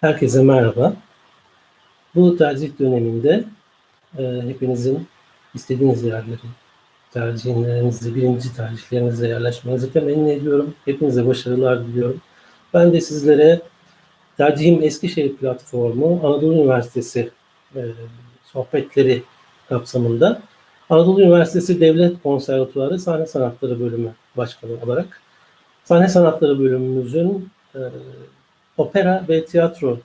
Herkese merhaba. Bu tercih döneminde e, hepinizin istediğiniz yerleri, tercihlerinizi, birinci tercihlerinize yerleşmenizi temenni ediyorum. Hepinize başarılar diliyorum. Ben de sizlere Tercihim Eskişehir platformu Anadolu Üniversitesi e, sohbetleri kapsamında Anadolu Üniversitesi Devlet Konservatuarı Sahne Sanatları Bölümü Başkanı olarak Sahne Sanatları Bölümümüzün e, opera ve tiyatro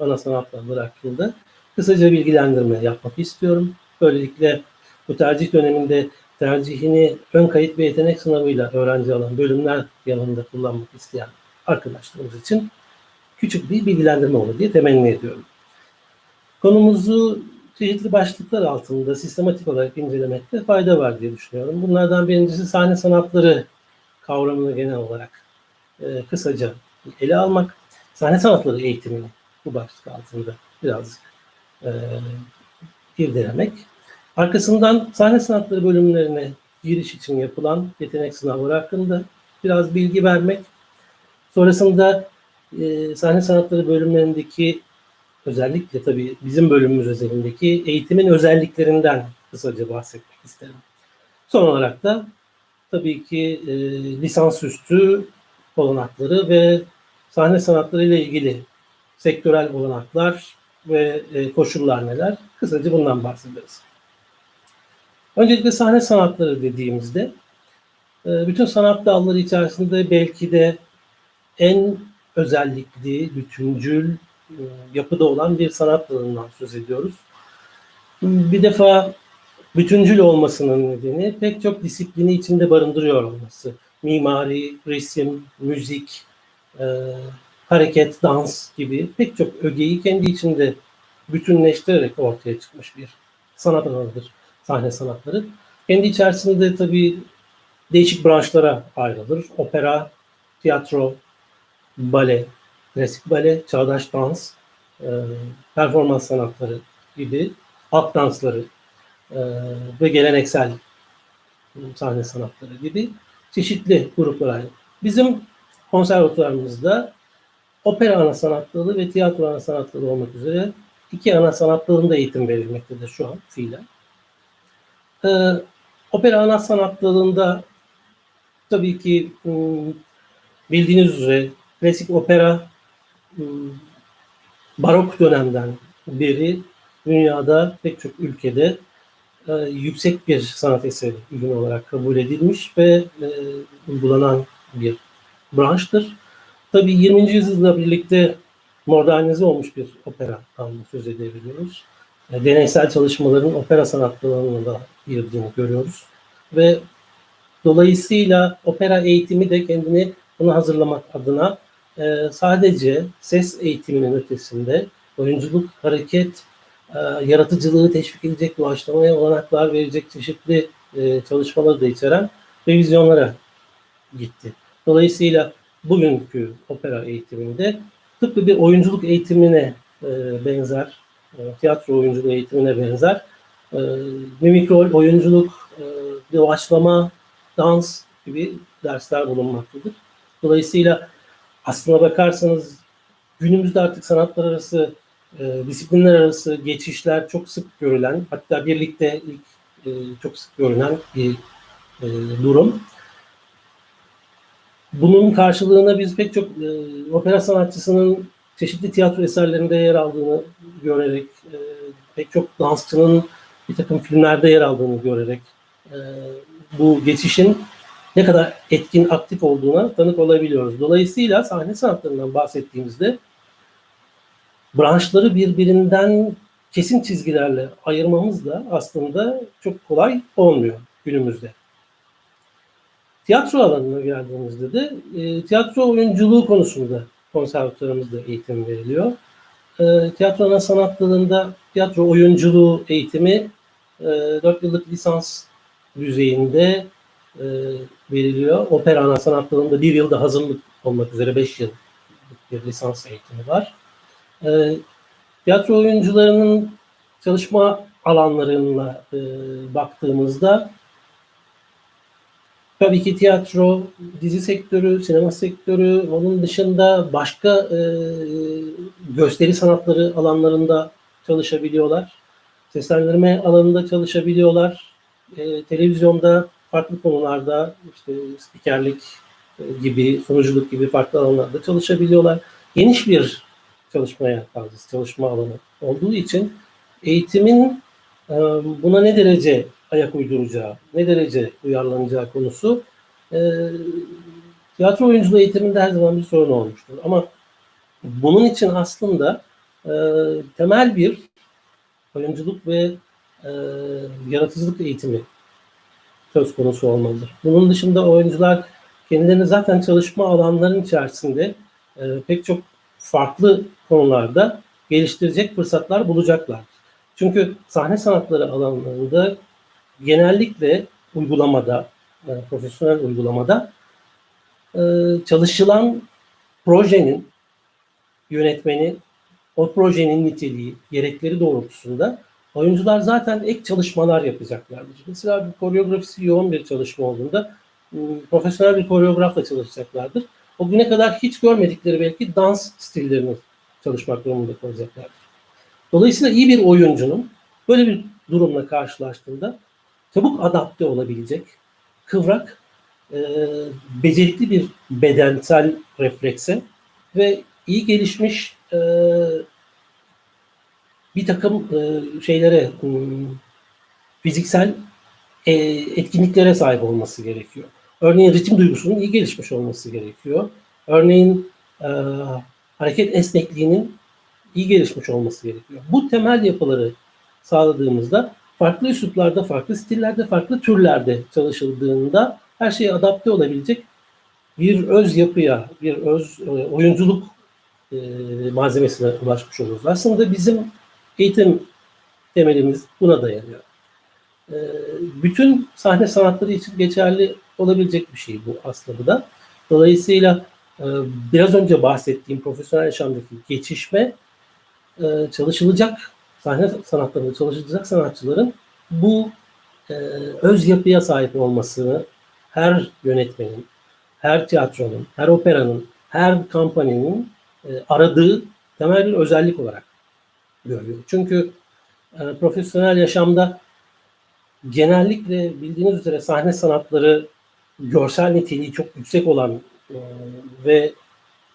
ana sanatları hakkında kısaca bilgilendirme yapmak istiyorum. Böylelikle bu tercih döneminde tercihini ön kayıt ve yetenek sınavıyla öğrenci alan bölümler yanında kullanmak isteyen arkadaşlarımız için küçük bir bilgilendirme olur diye temenni ediyorum. Konumuzu çeşitli başlıklar altında sistematik olarak incelemekte fayda var diye düşünüyorum. Bunlardan birincisi sahne sanatları kavramını genel olarak e, kısaca ele almak sahne sanatları eğitimini bu başlık altında biraz e, irdelemek. Arkasından sahne sanatları bölümlerine giriş için yapılan yetenek sınavları hakkında biraz bilgi vermek. Sonrasında e, sahne sanatları bölümlerindeki özellikle tabii bizim bölümümüz özelindeki eğitimin özelliklerinden kısaca bahsetmek isterim. Son olarak da tabii ki e, lisansüstü olanakları ve sahne sanatları ile ilgili sektörel olanaklar ve e, koşullar neler? Kısaca bundan bahsederiz. Öncelikle sahne sanatları dediğimizde e, bütün sanat dalları içerisinde belki de en özellikli, bütüncül e, yapıda olan bir sanat dalından söz ediyoruz. Bir defa bütüncül olmasının nedeni pek çok disiplini içinde barındırıyor olması. Mimari, resim, müzik, e, hareket, dans gibi pek çok ögeyi kendi içinde bütünleştirerek ortaya çıkmış bir sanat alanıdır sahne sanatları. Kendi içerisinde tabii değişik branşlara ayrılır. Opera, tiyatro, bale, klasik bale, çağdaş dans, e, performans sanatları gibi halk dansları e, ve geleneksel sahne sanatları gibi çeşitli gruplara Bizim konservatuvarımızda opera ana sanat dalı ve tiyatro ana sanat dalı olmak üzere iki ana sanat dalında eğitim verilmektedir şu an fiilen. Ee, opera ana sanat dalında tabii ki ıı, bildiğiniz üzere klasik opera ıı, barok dönemden beri dünyada pek çok ülkede e, yüksek bir sanat eseri ürün olarak kabul edilmiş ve e, uygulanan bir branştır. Tabii 20. yüzyılla birlikte modernize olmuş bir opera söz edebiliyoruz. E, deneysel çalışmaların opera sanatlarına da girdiğini görüyoruz. Ve dolayısıyla opera eğitimi de kendini buna hazırlamak adına e, sadece ses eğitiminin ötesinde oyunculuk, hareket, e, yaratıcılığı teşvik edecek, doğaçlamaya olanaklar verecek çeşitli çalışmaları da içeren revizyonlara gitti. Dolayısıyla bugünkü opera eğitiminde tıpkı bir oyunculuk eğitimine e, benzer, e, tiyatro oyunculuğu eğitimine benzer e, mimik rol, oyunculuk, e, doğaçlama, dans gibi dersler bulunmaktadır. Dolayısıyla aslına bakarsanız günümüzde artık sanatlar arası, e, disiplinler arası geçişler çok sık görülen, hatta birlikte ilk e, çok sık görülen bir e, durum. Bunun karşılığına biz pek çok e, opera sanatçısının çeşitli tiyatro eserlerinde yer aldığını görerek, e, pek çok dansçının bir takım filmlerde yer aldığını görerek e, bu geçişin ne kadar etkin, aktif olduğuna tanık olabiliyoruz. Dolayısıyla sahne sanatlarından bahsettiğimizde branşları birbirinden kesin çizgilerle ayırmamız da aslında çok kolay olmuyor günümüzde. Tiyatro alanına geldiğimizde de e, tiyatro oyunculuğu konusunda konservatuarımızda eğitim veriliyor. E, tiyatro ana sanat dalında tiyatro oyunculuğu eğitimi e, 4 yıllık lisans düzeyinde e, veriliyor. Opera ana sanat dalında 1 yılda hazırlık olmak üzere 5 yıl bir lisans eğitimi var. E, tiyatro oyuncularının çalışma alanlarına e, baktığımızda Tabii ki tiyatro, dizi sektörü, sinema sektörü, onun dışında başka e, gösteri sanatları alanlarında çalışabiliyorlar. Seslendirme alanında çalışabiliyorlar. E, televizyonda farklı konularda işte spikerlik e, gibi, sunuculuk gibi farklı alanlarda çalışabiliyorlar. Geniş bir çalışma yelpazesi, çalışma alanı olduğu için eğitimin e, buna ne derece ayak uyduracağı, ne derece uyarlanacağı konusu e, tiyatro oyunculuğu eğitiminde her zaman bir sorun olmuştur. Ama bunun için aslında e, temel bir oyunculuk ve e, yaratıcılık eğitimi söz konusu olmalıdır. Bunun dışında oyuncular kendilerini zaten çalışma alanlarının içerisinde e, pek çok farklı konularda geliştirecek fırsatlar bulacaklar. Çünkü sahne sanatları alanlarında genellikle uygulamada, e, profesyonel uygulamada e, çalışılan projenin yönetmeni, o projenin niteliği, gerekleri doğrultusunda oyuncular zaten ek çalışmalar yapacaklardır. Mesela bir koreografisi yoğun bir çalışma olduğunda ıı, profesyonel bir koreografla çalışacaklardır. O güne kadar hiç görmedikleri belki dans stillerini çalışmak durumunda kalacaklardır. Dolayısıyla iyi bir oyuncunun böyle bir durumla karşılaştığında çabuk adapte olabilecek, kıvrak, e, becerikli bir bedensel reflekse ve iyi gelişmiş e, bir takım e, şeylere, hmm, fiziksel e, etkinliklere sahip olması gerekiyor. Örneğin ritim duygusunun iyi gelişmiş olması gerekiyor. Örneğin e, hareket esnekliğinin iyi gelişmiş olması gerekiyor. Bu temel yapıları sağladığımızda farklı üsluplarda, farklı stillerde, farklı türlerde çalışıldığında her şeye adapte olabilecek bir öz yapıya, bir öz e, oyunculuk e, malzemesine ulaşmış oluruz. Aslında bizim eğitim temelimiz buna dayanıyor. E, bütün sahne sanatları için geçerli olabilecek bir şey bu aslında da. Dolayısıyla biraz önce bahsettiğim profesyonel yaşamdaki geçişme çalışılacak sahne sanatlarında çalışacak sanatçıların bu e, öz yapıya sahip olmasını her yönetmenin, her tiyatronun, her operanın, her kampanyanın e, aradığı temel bir özellik olarak görüyor. Çünkü e, profesyonel yaşamda genellikle bildiğiniz üzere sahne sanatları görsel niteliği çok yüksek olan e, ve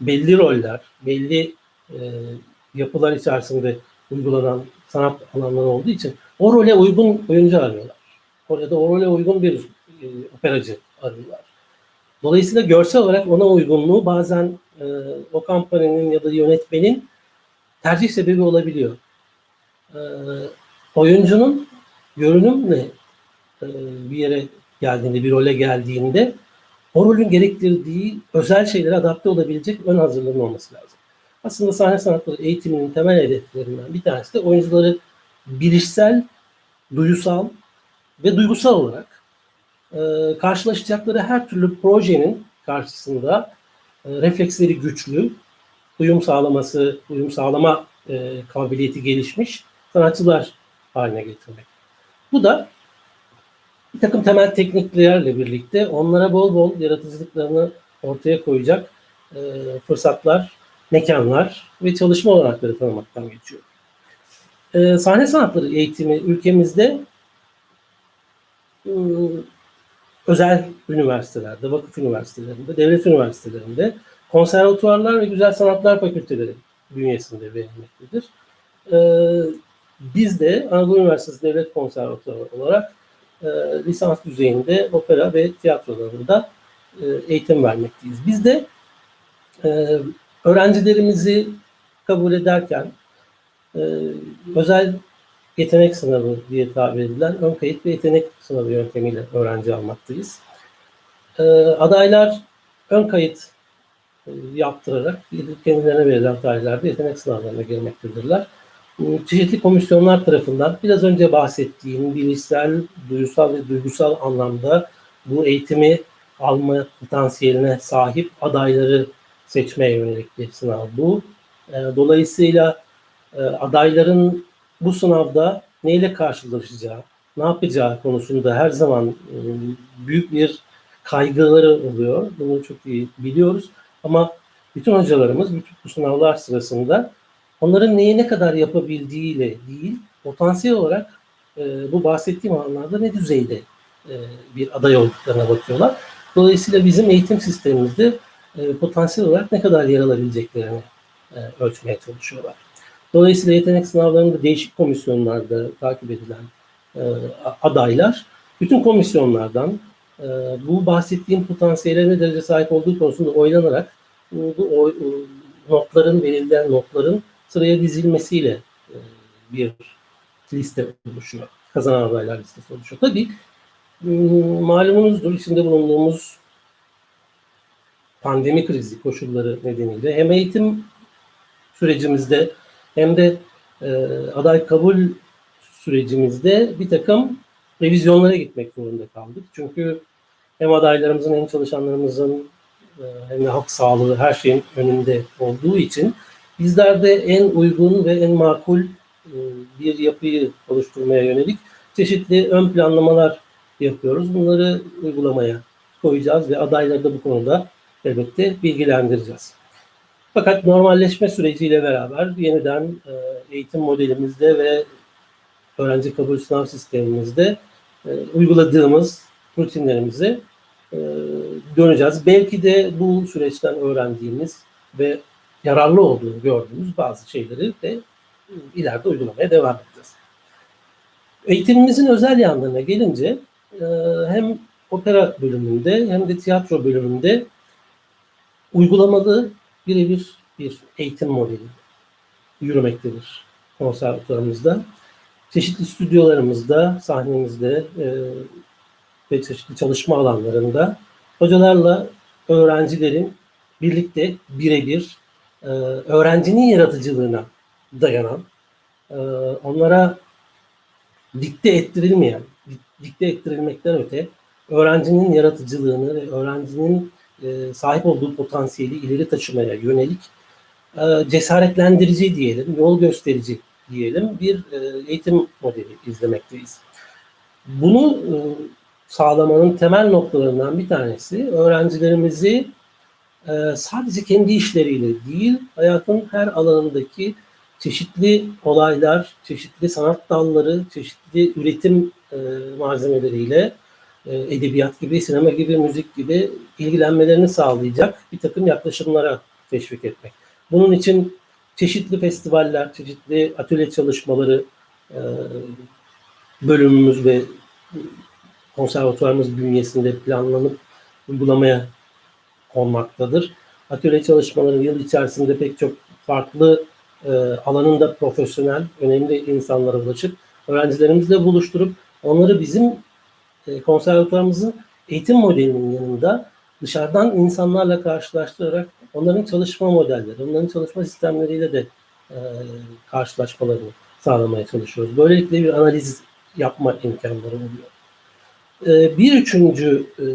belli roller, belli e, yapılar içerisinde uygulanan sanat alanları olduğu için o role uygun oyuncu arıyorlar. Orada o role uygun bir e, operacı arıyorlar. Dolayısıyla görsel olarak ona uygunluğu bazen e, o kampanyanın ya da yönetmenin tercih sebebi olabiliyor. E, oyuncunun görünümle e, bir yere geldiğinde, bir role geldiğinde o rolün gerektirdiği özel şeylere adapte olabilecek ön hazırlığın olması lazım. Aslında sahne sanatları eğitiminin temel hedeflerinden bir tanesi de oyuncuları bilişsel, duyusal ve duygusal olarak e, karşılaşacakları her türlü projenin karşısında e, refleksleri güçlü, uyum sağlaması, uyum sağlama e, kabiliyeti gelişmiş sanatçılar haline getirmek. Bu da bir takım temel tekniklerle birlikte onlara bol bol yaratıcılıklarını ortaya koyacak e, fırsatlar mekanlar ve çalışma olanakları tanımaktan geçiyor. Ee, sahne sanatları eğitimi ülkemizde ıı, özel üniversitelerde, vakıf üniversitelerinde, devlet üniversitelerinde, konservatuvarlar ve güzel sanatlar fakülteleri bünyesinde verilmektedir. Ee, biz de Anadolu Üniversitesi Devlet Konservatuvarı olarak e, lisans düzeyinde opera ve tiyatrolarında e, eğitim vermekteyiz. Biz de e, öğrencilerimizi kabul ederken e, özel yetenek sınavı diye tabir edilen ön kayıt ve yetenek sınavı yöntemiyle öğrenci almaktayız. E, adaylar ön kayıt e, yaptırarak kendilerine verilen tarihlerde yetenek sınavlarına girmektedirler. E, çeşitli komisyonlar tarafından biraz önce bahsettiğim bilişsel, duygusal ve duygusal anlamda bu eğitimi alma potansiyeline sahip adayları seçmeye yönelik bir sınav bu. E, dolayısıyla e, adayların bu sınavda neyle karşılaşacağı, ne yapacağı konusunda her zaman e, büyük bir kaygıları oluyor. Bunu çok iyi biliyoruz. Ama bütün hocalarımız bütün bu sınavlar sırasında onların neyi ne kadar yapabildiğiyle değil, potansiyel olarak e, bu bahsettiğim alanlarda ne düzeyde bir aday olduklarına bakıyorlar. Dolayısıyla bizim eğitim sistemimizde e, potansiyel olarak ne kadar yer alabileceklerini e, ölçmeye çalışıyorlar. Dolayısıyla yetenek sınavlarında değişik komisyonlarda takip edilen e, adaylar bütün komisyonlardan e, bu bahsettiğim potansiyele ne derece sahip olduğu konusunda oylanarak bu, bu o, notların verilen notların sıraya dizilmesiyle e, bir liste oluşuyor. Kazanan adaylar listesi oluşuyor. Tabii malumunuzdur içinde bulunduğumuz pandemi krizi koşulları nedeniyle hem eğitim sürecimizde hem de e, aday kabul sürecimizde bir takım revizyonlara gitmek zorunda kaldık. Çünkü hem adaylarımızın hem çalışanlarımızın e, hem de halk sağlığı her şeyin önünde olduğu için bizler de en uygun ve en makul e, bir yapıyı oluşturmaya yönelik çeşitli ön planlamalar yapıyoruz. Bunları uygulamaya koyacağız ve adayları da bu konuda elbette bilgilendireceğiz. Fakat normalleşme süreciyle beraber yeniden e, eğitim modelimizde ve öğrenci kabul sınav sistemimizde e, uyguladığımız rutinlerimize e, döneceğiz. Belki de bu süreçten öğrendiğimiz ve yararlı olduğunu gördüğümüz bazı şeyleri de ileride uygulamaya devam edeceğiz. Eğitimimizin özel yanlarına gelince hem opera bölümünde hem de tiyatro bölümünde uygulamalı birebir bir eğitim modeli yürümektedir konservatuarımızda. Çeşitli stüdyolarımızda, sahnemizde e, ve çeşitli çalışma alanlarında hocalarla öğrencilerin birlikte birebir e, öğrencinin yaratıcılığına dayanan, e, onlara dikte ettirilmeyen, dikte ettirilmekten öte öğrencinin yaratıcılığını ve öğrencinin e, sahip olduğu potansiyeli ileri taşımaya yönelik e, cesaretlendirici diyelim, yol gösterici diyelim bir e, eğitim modeli izlemekteyiz. Bunu sağlamanın temel noktalarından bir tanesi öğrencilerimizi sadece kendi işleriyle değil, hayatın her alanındaki çeşitli olaylar, çeşitli sanat dalları, çeşitli üretim malzemeleriyle edebiyat gibi, sinema gibi, müzik gibi ilgilenmelerini sağlayacak bir takım yaklaşımlara teşvik etmek. Bunun için çeşitli festivaller, çeşitli atölye çalışmaları e, bölümümüz ve konservatuvarımız bünyesinde planlanıp uygulamaya konmaktadır. Atölye çalışmaları yıl içerisinde pek çok farklı e, alanında profesyonel, önemli insanlara ulaşıp öğrencilerimizle buluşturup onları bizim e, eğitim modelinin yanında dışarıdan insanlarla karşılaştırarak onların çalışma modelleri, onların çalışma sistemleriyle de e, karşılaşmalarını sağlamaya çalışıyoruz. Böylelikle bir analiz yapma imkanları oluyor. E, bir üçüncü e,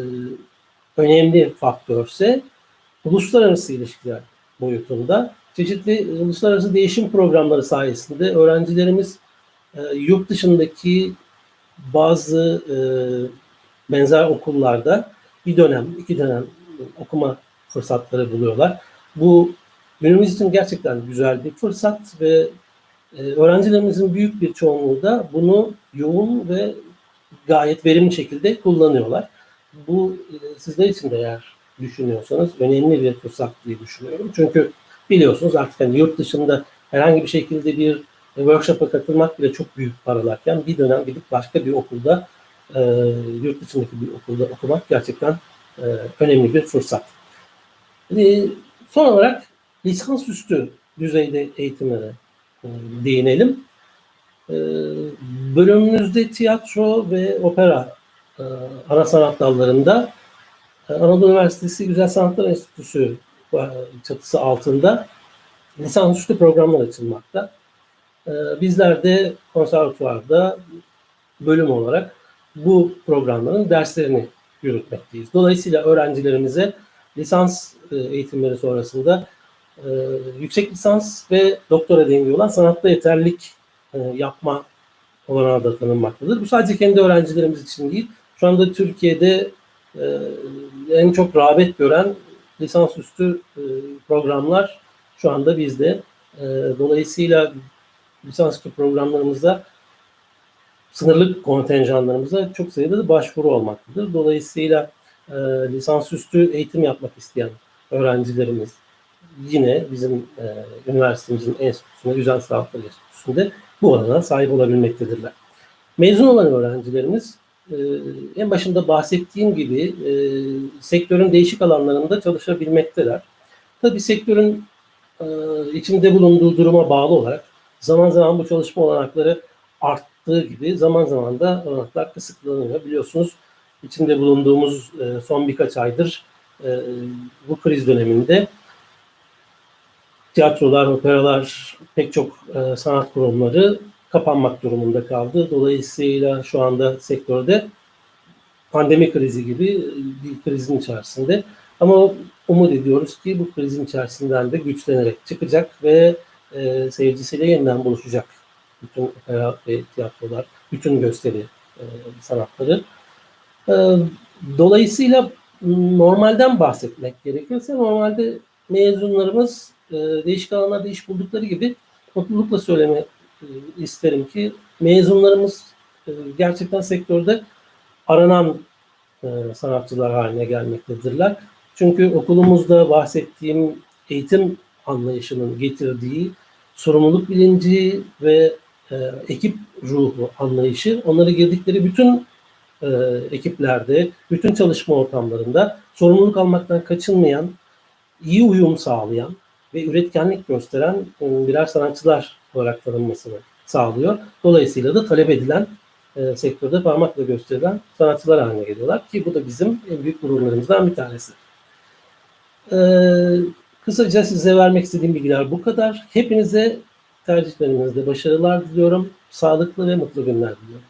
önemli faktör ise uluslararası ilişkiler boyutunda çeşitli uluslararası değişim programları sayesinde öğrencilerimiz e, yurt dışındaki bazı e, benzer okullarda bir dönem, iki dönem okuma fırsatları buluyorlar. Bu günümüz için gerçekten güzel bir fırsat ve e, öğrencilerimizin büyük bir çoğunluğu da bunu yoğun ve gayet verimli şekilde kullanıyorlar. Bu e, sizler için de eğer düşünüyorsanız önemli bir fırsat diye düşünüyorum. Çünkü biliyorsunuz artık hani yurt dışında herhangi bir şekilde bir workshop'a katılmak bile çok büyük paralarken bir dönem gidip başka bir okulda e, yurt dışındaki bir okulda okumak gerçekten e, önemli bir fırsat. E, son olarak lisansüstü düzeyde eğitimlere e, değinelim. E, bölümümüzde tiyatro ve opera e, ana sanat dallarında e, Anadolu Üniversitesi Güzel Sanatlar Enstitüsü e, çatısı altında lisansüstü programlar açılmakta. E, bizler de konservatuvarda bölüm olarak bu programların derslerini yürütmekteyiz. Dolayısıyla öğrencilerimize lisans e, eğitimleri sonrasında e, yüksek lisans ve doktora dengi olan sanatta yeterlilik e, yapma olanağı da tanınmaktadır. Bu sadece kendi öğrencilerimiz için değil, şu anda Türkiye'de en çok rağbet gören lisansüstü programlar şu anda bizde. Dolayısıyla lisansüstü programlarımızda sınırlı kontenjanlarımıza çok sayıda da başvuru olmaktadır. Dolayısıyla e, lisansüstü eğitim yapmak isteyen öğrencilerimiz yine bizim e, üniversitemizin enstitüsünde, Güzel Sağlıkları Enstitüsü'nde bu alana sahip olabilmektedirler. Mezun olan öğrencilerimiz e, en başında bahsettiğim gibi e, sektörün değişik alanlarında çalışabilmekteler. Tabii sektörün e, içinde bulunduğu duruma bağlı olarak zaman zaman bu çalışma olanakları arttığı gibi zaman zaman da olanaklar kısıtlanıyor. Biliyorsunuz içinde bulunduğumuz e, son birkaç aydır e, bu kriz döneminde tiyatrolar, operalar, pek çok e, sanat kurumları kapanmak durumunda kaldı. Dolayısıyla şu anda sektörde pandemi krizi gibi bir krizin içerisinde. Ama umut ediyoruz ki bu krizin içerisinden de güçlenerek çıkacak ve e, seyircisiyle yeniden buluşacak. Bütün opera ve tiyatrolar, bütün gösteri e, sanatları. E, dolayısıyla normalden bahsetmek gerekirse normalde mezunlarımız e, değişik alanlarda iş buldukları gibi mutlulukla söylemek e, isterim ki mezunlarımız e, gerçekten sektörde aranan e, sanatçılar haline gelmektedirler. Çünkü okulumuzda bahsettiğim eğitim anlayışının getirdiği sorumluluk bilinci ve e, ekip ruhu anlayışı onları girdikleri bütün e, ekiplerde, bütün çalışma ortamlarında sorumluluk almaktan kaçınmayan, iyi uyum sağlayan ve üretkenlik gösteren e, birer sanatçılar olarak tanınmasını sağlıyor. Dolayısıyla da talep edilen e, sektörde parmakla gösterilen sanatçılar haline geliyorlar ki bu da bizim en büyük gururlarımızdan bir tanesi. E, kısaca size vermek istediğim bilgiler bu kadar. Hepinize tercihlerinizde başarılar diliyorum. Sağlıklı ve mutlu günler diliyorum.